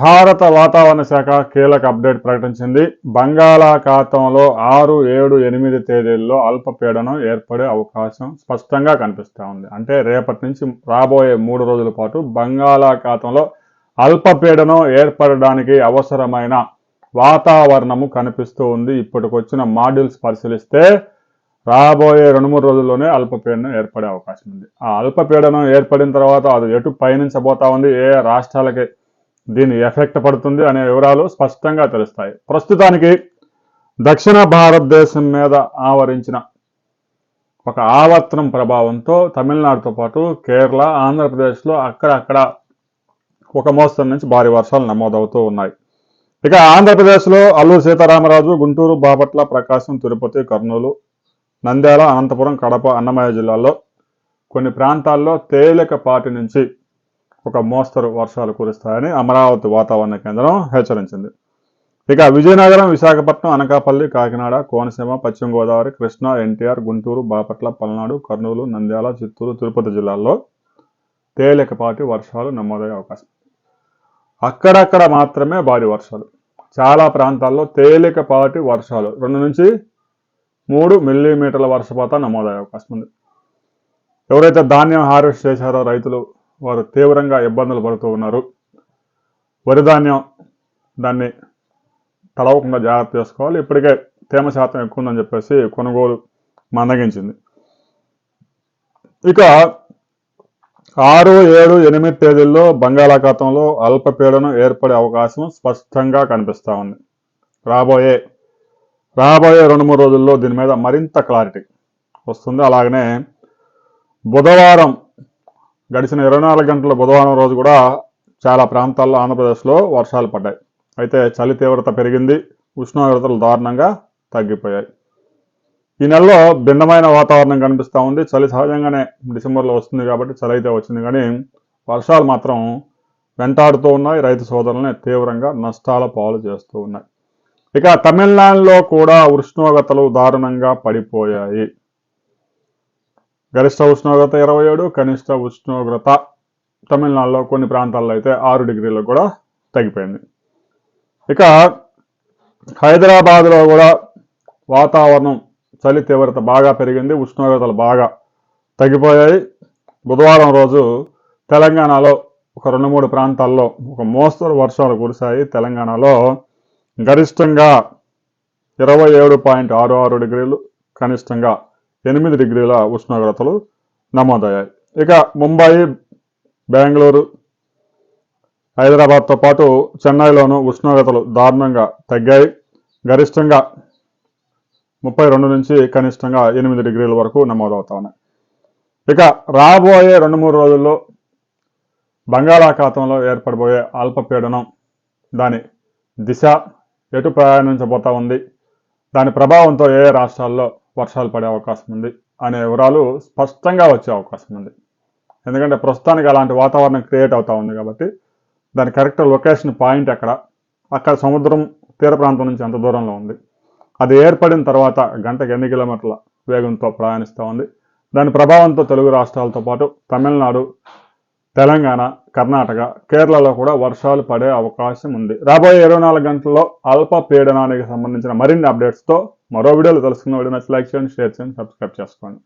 భారత వాతావరణ శాఖ కీలక అప్డేట్ ప్రకటించింది. బంగాళాఖాతంలో ఆరు ఏడు ఎనిమిది తేదీల్లో అల్పపీడనం ఏర్పడే అవకాశం స్పష్టంగా కనిపిస్తూ ఉంది. అంటే రేపటి నుంచి రాబోయే మూడు రోజుల పాటు బంగాళాఖాతంలో అల్పపీడనం ఏర్పడడానికి అవసరమైన వాతావరణము కనిపిస్తూ ఉంది. ఇప్పటికొచ్చిన మాడ్యూల్స్ పరిశీలిస్తే రాబోయే రెండు మూడు రోజుల్లోనే అల్పపీడనం ఏర్పడే అవకాశం ఉంది. ఆ అల్పపీడనం ఏర్పడిన తర్వాత అది ఎటు పయనించబోతా ఉంది? ఏ రాష్ట్రాలకి దీని ఎఫెక్ట్ పడుతుంది అనే వివరాలు స్పష్టంగా తెలుస్తాయి. ప్రస్తుతానికి దక్షిణ భారతదేశం మీద ఆవరించిన ఒక ఆవర్తనం ప్రభావంతో తమిళనాడుతో పాటు కేరళ ఆంధ్రప్రదేశ్లో అక్కడక్కడ ఒక మోస్తరు నుంచి భారీ వర్షాలు నమోదవుతూ ఉన్నాయి. ఇక ఆంధ్రప్రదేశ్లో అల్లూరు సీతారామరాజు గుంటూరు బాపట్ల ప్రకాశం తిరుపతి కర్నూలు నంద్యాల అనంతపురం కడప అన్నమయ్య జిల్లాల్లో కొన్ని ప్రాంతాల్లో తేలికపాటి నుంచి ఒక మోస్తరు వర్షాలు కురుస్తాయని అమరావతి వాతావరణ కేంద్రం హెచ్చరించింది. ఇక విజయనగరం విశాఖపట్నం అనకాపల్లి కాకినాడ కోనసీమ పశ్చిమ గోదావరి కృష్ణా ఎన్టీఆర్ గుంటూరు బాపట్ల పల్నాడు కర్నూలు నంద్యాల చిత్తూరు తిరుపతి జిల్లాల్లో తేలికపాటి వర్షాలు నమోదయ్యే అవకాశం. అక్కడక్కడ మాత్రమే భారీ వర్షాలు. చాలా ప్రాంతాల్లో తేలికపాటి వర్షాలు. రెండు నుంచి మూడు మిల్లీమీటర్ల వర్షపాతం నమోదయ్యే అవకాశం ఉంది. ఎవరైతే ధాన్యం హార్వెస్ట్ చేశారో రైతులు వారు తీవ్రంగా ఇబ్బందులు పడుతూ ఉన్నారు. వరిధాన్యం దాన్ని తడవకుండా జాగ్రత్త చేసుకోవాలి. ఇప్పటికే తేమ శాతం ఎక్కువ ఉందని చెప్పేసి కొనుగోలు మందగించింది. ఇక ఆరు ఏడు ఎనిమిది తేదీల్లో బంగాళాఖాతంలో అల్పపీడనం ఏర్పడే అవకాశం స్పష్టంగా కనిపిస్తూ ఉంది. రాబోయే రాబోయే రెండు మూడు రోజుల్లో దీని మీద మరింత క్లారిటీ వస్తుంది. అలాగనే బుధవారం గడిచిన ఇరవై నాలుగు గంటల బుధవారం రోజు కూడా చాలా ప్రాంతాల్లో ఆంధ్రప్రదేశ్లో వర్షాలు పడ్డాయి. అయితే చలి తీవ్రత పెరిగింది ఉష్ణోగ్రతలు దారుణంగా తగ్గిపోయాయి. ఈ నెలలో భిన్నమైన వాతావరణం కనిపిస్తూ ఉంది. చలి సహజంగానే డిసెంబర్లో వస్తుంది కాబట్టి చలి అయితే వచ్చింది కానీ వర్షాలు మాత్రం వెంటాడుతూ ఉన్నాయి. రైతు సోదరులని తీవ్రంగా నష్టాల పాలు చేస్తూ ఉన్నాయి. ఇక తమిళనాడులో కూడా ఉష్ణోగ్రతలు దారుణంగా పడిపోయాయి. గరిష్ట ఉష్ణోగ్రత ఇరవై ఏడు కనిష్ట ఉష్ణోగ్రత తమిళనాడులో కొన్ని ప్రాంతాల్లో అయితే ఆరు డిగ్రీలకు కూడా తగ్గిపోయింది. ఇక హైదరాబాద్లో కూడా వాతావరణం చలి తీవ్రత బాగా పెరిగింది ఉష్ణోగ్రతలు బాగా తగ్గిపోయాయి. బుధవారం రోజు తెలంగాణలో ఒక రెండు మూడు ప్రాంతాల్లో ఒక మోస్తరు వర్షాలు కురిశాయి. తెలంగాణలో గరిష్టంగా ఇరవై ఏడు పాయింట్ ఆరు ఆరు డిగ్రీలు కనిష్టంగా ఎనిమిది డిగ్రీల ఉష్ణోగ్రతలు నమోదయ్యాయి. ఇక ముంబాయి బెంగళూరు హైదరాబాద్తో పాటు చెన్నైలోనూ ఉష్ణోగ్రతలు దారుణంగా తగ్గాయి. గరిష్టంగా ముప్పై రెండు నుంచి కనిష్టంగా ఎనిమిది డిగ్రీల వరకు నమోదవుతా ఉన్నాయి ఇక రాబోయే రెండు మూడు రోజుల్లో బంగాళాఖాతంలో ఏర్పడబోయే అల్పపీడనం దాని దిశ ఎటు ప్రయాణించబోతా ఉంది? దాని ప్రభావంతో ఏ రాష్ట్రాల్లో వర్షాలు పడే అవకాశం ఉంది అనే వివరాలు స్పష్టంగా వచ్చే అవకాశం ఉంది. ఎందుకంటే ప్రస్తుతానికి అలాంటి వాతావరణం క్రియేట్ అవుతా ఉంది కాబట్టి దాని కరెక్ట్ లొకేషన్ పాయింట్ ఎక్కడ? అక్కడ సముద్రం తీర ప్రాంతం నుంచి ఎంత దూరంలో ఉంది? అది ఏర్పడిన తర్వాత గంటకు ఎన్ని కిలోమీటర్ల వేగంతో ప్రయాణిస్తూ ఉంది? దాని ప్రభావంతో తెలుగు రాష్ట్రాలతో పాటు తమిళనాడు తెలంగాణ కర్ణాటక కేరళలో కూడా వర్షాలు పడే అవకాశం ఉంది. రాబోయే ఇరవై నాలుగు గంటల్లో అల్ప పీడనానికి సంబంధించిన మరిన్ని అప్డేట్స్తో మరో వీడియోలు తెలుసుకున్న వీడియో నచ్చి లైక్ చేయండి షేర్ చేయండి సబ్స్క్రైబ్ చేసుకోండి.